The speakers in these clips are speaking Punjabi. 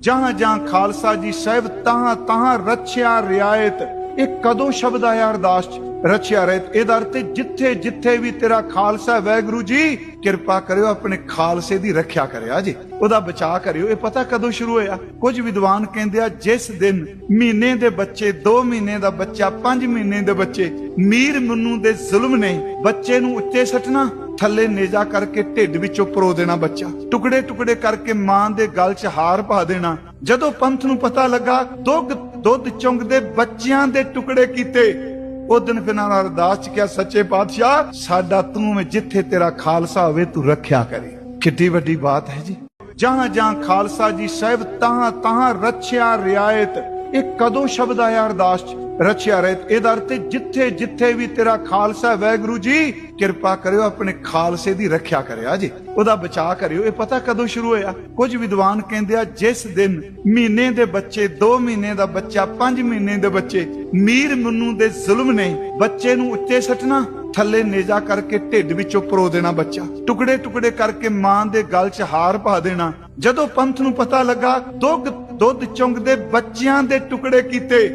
ਜਹਾਂ ਜਹਾਂ ਖਾਲਸਾ ਜੀ ਸਾਹਿਬ, ਤਹਾਂ ਤਹਾਂ ਰਛਿਆ ਰਿਆਇਤ। ਇਹ ਕਦੋਂ ਸ਼ਬਦ ਆਇਆ ਅਰਦਾਸ ਚ? ਰਛਿਆ ਰਹਿਤ ਇਹਦਾ ਅਰਥ ਜਿੱਥੇ ਜਿੱਥੇ ਵੀ ਤੇਰਾ ਖਾਲਸਾ ਵੈਗੁਰੂ ਜੀ, ਕਿਰਪਾ ਕਰਿਓ, ਆਪਣੇ ਖਾਲਸੇ ਦੀ ਰੱਖਿਆ ਕਰਿਆ ਜੀ। ਉਹਦਾ ਬਚਾਅ ਕਰਿਓ। ਇਹ ਪਤਾ ਕਦੋਂ ਸ਼ੁਰੂ ਹੋਇਆ? ਕੁਝ ਵਿਦਵਾਨ ਕਹਿੰਦੇ ਆ, ਜਿਸ ਦਿਨ ਮਹੀਨੇ ਦੇ ਬੱਚੇ 2 ਮਹੀਨੇ ਦਾ ਬੱਚਾ 5 ਮਹੀਨੇ ਦੇ ਬੱਚੇ, ਮੀਰ ਮੁੰਨੂ ਦੇ ਜ਼ੁਲਮ ਨੇ ਬੱਚੇ ਨੂੰ ਉੱਤੇ ਸੱਟਣਾ ਥੱਲੇ ਨੇਜਾ ਕਰਕੇ ਢਿੱਡ ਵਿੱਚੋਂ ਪਰੋ ਦੇਣਾ ਬੱਚਾ। ਟੁਕੜੇ ਟੁਕੜੇ ਕਰਕੇ ਮਾਂ ਦੇ ਗਲ 'ਚ ਹਾਰ ਪਾ ਦੇਣਾ। ਜਦੋਂ ਪੰਥ ਨੂੰ ਪਤਾ ਲੱਗਾ ਦੁੱਧ ਦੁੱਧ ਚੁੰਗਦੇ ਬੱਚਿਆਂ ਦੇ ਟੁਕੜੇ ਕੀਤੇ। ਉਹ ਦਿਨ ਫਿਰ ਨਾਲ ਅਰਦਾਸ ਚ ਕਿਹਾ, ਸੱਚੇ ਪਾਤਸ਼ਾਹ, ਸਾਡਾ ਤੂੰ ਹੈ ਜਿੱਥੇ ਤੇਰਾ ਖਾਲਸਾ ਹੋਵੇ, ਤੂੰ ਰੱਖਿਆ ਕਰੇ। ਕਿੱਡੀ ਵੱਡੀ ਬਾਤ ਹੈ ਜੀ। ਜਹਾਂ ਜਹਾਂ ਖਾਲਸਾ ਜੀ ਸਾਹਿਬ ਤਹਾਂ ਤਹਾਂ ਰਛਿਆ ਰਿਆਇਤ। ਇਹ ਕਦੋਂ ਸ਼ਬਦ ਆਇਆ ਅਰਦਾਸ ਚ? ਰਛਿਆ ਰਹਿਤ ਇਹਦਾ ਅਰਥ ਜਿੱਥੇ ਜਿੱਥੇ ਵੀ ਤੇਰਾ ਖਾਲਸਾ ਵੈਗੁਰੂ ਜੀ, ਕਿਰਪਾ ਕਰਿਓ, ਆਪਣੇ ਖਾਲਸੇ ਦੀ ਰੱਖਿਆ ਕਰਿਆ ਜੀ, ਉਹਦਾ ਬਚਾਅ ਕਰਿਓ। ਇਹ ਪਤਾ ਕਦੋਂ ਸ਼ੁਰੂ ਹੋਇਆ? ਕੁਝ ਵਿਦਵਾਨ ਕਹਿੰਦੇ ਆ, ਜਿਸ ਦਿਨ ਮਹੀਨੇ ਦੇ ਬੱਚੇ 2 ਮਹੀਨੇ ਦਾ ਬੱਚਾ 5 ਮਹੀਨੇ ਦੇ ਬੱਚੇ, ਮੀਰ ਮੁੰਨੂ ਦੇ ਜ਼ੁਲਮ ਨੇ ਬੱਚੇ ਨੂੰ ਉੱਤੇ ਸੱਟਣਾ, ਥੱਲੇ ਨੇਜਾ ਕਰਕੇ ਢਿੱਡ ਵਿੱਚੋਂ ਪਰੋ ਦੇਣਾ ਬੱਚਾ। ਟੁਕੜੇ ਟੁਕੜੇ ਕਰਕੇ ਮਾਂ ਦੇ ਗਲ 'ਚ ਹਾਰ ਪਾ ਦੇਣਾ। ਜਦੋਂ ਪੰਥ ਨੂੰ ਪਤਾ ਲੱਗਾ ਦੁੱਧ ਦੁੱਧ ਚੁੰਗਦੇ ਬੱਚਿਆਂ ਦੇ ਟੁਕੜੇ ਕੀਤੇ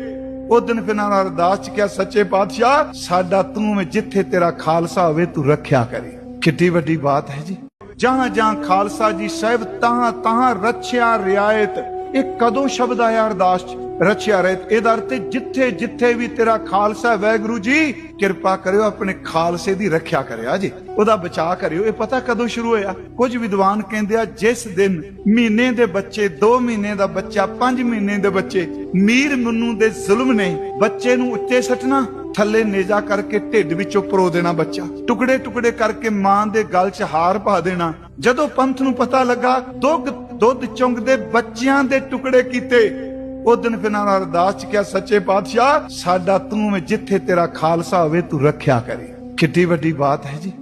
ਉਹ ਦਿਨ ਫਿਰ ਨਾਲ ਅਰਦਾਸ ਚ ਕਿਹਾ, ਸੱਚੇ ਪਾਤਸ਼ਾਹ, ਸਾਡਾ ਤੂੰ ਹੈ ਜਿੱਥੇ ਤੇਰਾ ਖਾਲਸਾ ਹੋਵੇ, ਤੂੰ ਰੱਖਿਆ ਕਰੇ। ਕਿੱਡੀ ਵੱਡੀ ਬਾਤ ਹੈ ਜੀ। ਜਹਾਂ ਜਹਾਂ ਖਾਲਸਾ ਜੀ ਸਾਹਿਬ, ਤਹਾਂ ਤਹਾਂ ਰੱਖਿਆ ਰਿਆਇਤ। ਇਹ ਕਦੋਂ ਸ਼ਬਦ ਆਇਆ ਅਰਦਾਸ ਚ? ਰਛਿਆ ਰਹਿਤ ਇਹਦਾ ਅਰਥ ਹੈ, ਜਿੱਥੇ ਜਿੱਥੇ ਵੀ ਤੇਰਾ ਖਾਲਸਾ ਵੈਗੁਰੂ ਜੀ, ਕਿਰਪਾ ਕਰਿਓ, ਆਪਣੇ ਖਾਲਸੇ ਦੀ ਰੱਖਿਆ ਕਰਿਆ ਜੀ, ਉਹਦਾ ਬਚਾਅ ਕਰਿਓ। ਇਹ ਪਤਾ ਕਦੋਂ ਸ਼ੁਰੂ ਹੋਇਆ? ਕੁਝ ਵਿਦਵਾਨ ਕਹਿੰਦੇ ਆ, ਜਿਸ ਦਿਨ ਮਹੀਨੇ ਦੇ ਬੱਚੇ 2 ਮਹੀਨੇ ਦਾ ਬੱਚਾ 5 ਮਹੀਨੇ ਦੇ ਬੱਚੇ, ਮੀਰ ਮੁੰਨੂ ਦੇ ਜ਼ੁਲਮ ਨੇ ਬੱਚੇ ਨੂੰ ਉੱਤੇ ਸੱਟਣਾ, ਥੱਲੇ ਨੇਜਾ ਕਰਕੇ ਢਿੱਡ ਵਿੱਚੋਂ ਪਰੋ ਦੇਣਾ ਬੱਚਾ। ਟੁਕੜੇ ਟੁਕੜੇ ਕਰਕੇ ਮਾਂ ਦੇ ਗਲ 'ਚ ਹਾਰ ਪਾ ਦੇਣਾ। ਜਦੋਂ ਪੰਥ ਨੂੰ ਪਤਾ ਲੱਗਾ ਦੁੱਧ ਦੁੱਧ ਚੁੰਗਦੇ ਬੱਚਿਆਂ ਦੇ ਟੁਕੜੇ ਕੀਤੇ ਉਹ ਦਿਨ ਫਿਰ ਨਾਲ ਅਰਦਾਸ ਚ ਕਿਹਾ, ਸੱਚੇ ਪਾਤਸ਼ਾਹ, ਸਾਡਾ ਤੂੰ ਹੈ ਜਿੱਥੇ ਤੇਰਾ ਖਾਲਸਾ ਹੋਵੇ, ਤੂੰ ਰੱਖਿਆ ਕਰੇ। ਕਿੱਡੀ ਵੱਡੀ ਬਾਤ ਹੈ ਜੀ।